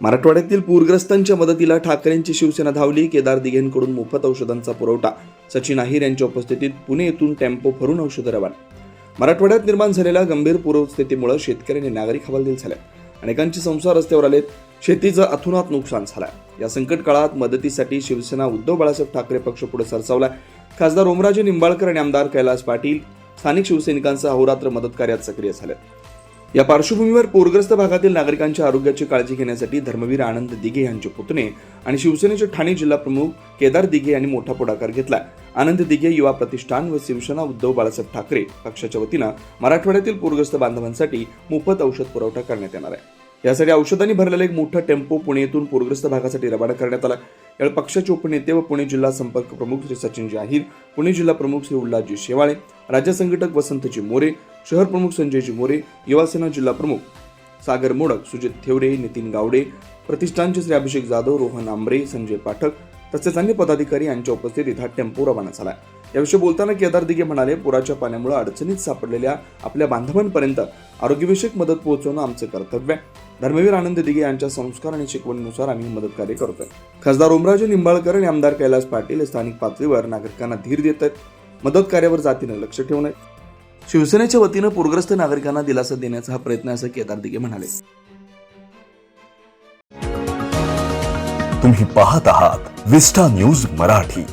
मराठवाड्यातील पूरग्रस्तांच्या मदतीला ठाकरेंची शिवसेना धावली केदार दिघेंकडून मोफत औषधांचा पुरवठा सचिन अहिर यांच्या उपस्थितीत पुणे येथून टेम्पो भरून औषधं रवाना. मराठवाड्यात निर्माण झालेल्या गंभीर पूरस्थितीमुळे शेतकरी आणि नागरिक हवालदिल झाले. अनेकांचे संसार रस्त्यावर आलेत शेतीचं अथुनात नुकसान झालं या संकट काळात मदतीसाठी शिवसेना उद्धव बाळासाहेब ठाकरे पक्ष पुढे सरसावला खासदार ओमराजे निंबाळकर आणि आमदार कैलास पाटील स्थानिक शिवसैनिकांचा अहोरात्र मदत कार्यात सक्रिय झाले या पार्श्वभूमीवर पूरग्रस्त भागातील नागरिकांच्या आरोग्याची काळजी घेण्यासाठी धर्मवीर आनंद दिघे यांचे पुतणे आणि शिवसेनेचे ठाणे जिल्हा प्रमुख केदार दिघे यांनी मोठा पुढाकार घेतला आनंद दिघे युवा प्रतिष्ठान व शिवसेना उद्धव बाळासाहेब ठाकरे पक्षाच्या वतीनं मराठवाड्यातील पूरग्रस्त बांधवांसाठी मोफत औषध पुरवठा करण्यात येणार आहे. यासाठी औषधांनी भरलेला एक मोठा टेम्पो पुणे येथून पूरग्रस्त भागासाठी रवाना करण्यात आला. यावेळी पक्षाचे उपनेते व पुणे जिल्हा संपर्क प्रमुख श्री सचिन जाहीर पुणे जिल्हा प्रमुख श्री उल्हासजी शेवाळे राज्य संघटक वसंतजी मोरे शहर प्रमुख संजयजी मोरे युवासेना जिल्हा प्रमुख सागर मोडक सुजित थेवरे नितीन गावडे प्रतिष्ठानचे श्री अभिषेक जाधव रोहन आंबरे संजय पाठक तसेच अन्य पदाधिकारी यांच्या उपस्थितीत हा टेम्पो रवाना झाला. याविषयी बोलताना केदार दिघे म्हणाले पुराच्या पाण्यामुळे अडचणीत सापडलेल्या आपल्या बांधवांपर्यंत आरोग्यविषयक मदत पोहोचवणं आमचं कर्तव्य आहे. धर्मवीर आनंद दिघे यांच्या संस्कार आणि शिकवणीनुसार आम्ही मदत कार्य करतोय. खासदार ओमराजे निंबाळकर आणि आमदार कैलास पाटील स्थानिक पातळीवर नागरिकांना धीर देत आहेत मदत कार्यावर जातीनं लक्ष ठेवून आहेत शिवसेनेच्या वतीनं पूरग्रस्त नागरिकांना दिलासा देण्याचा हा प्रयत्न असं केदार दिघे म्हणाले. तुम्ही पाहत आहात विस्टा न्यूज मराठी.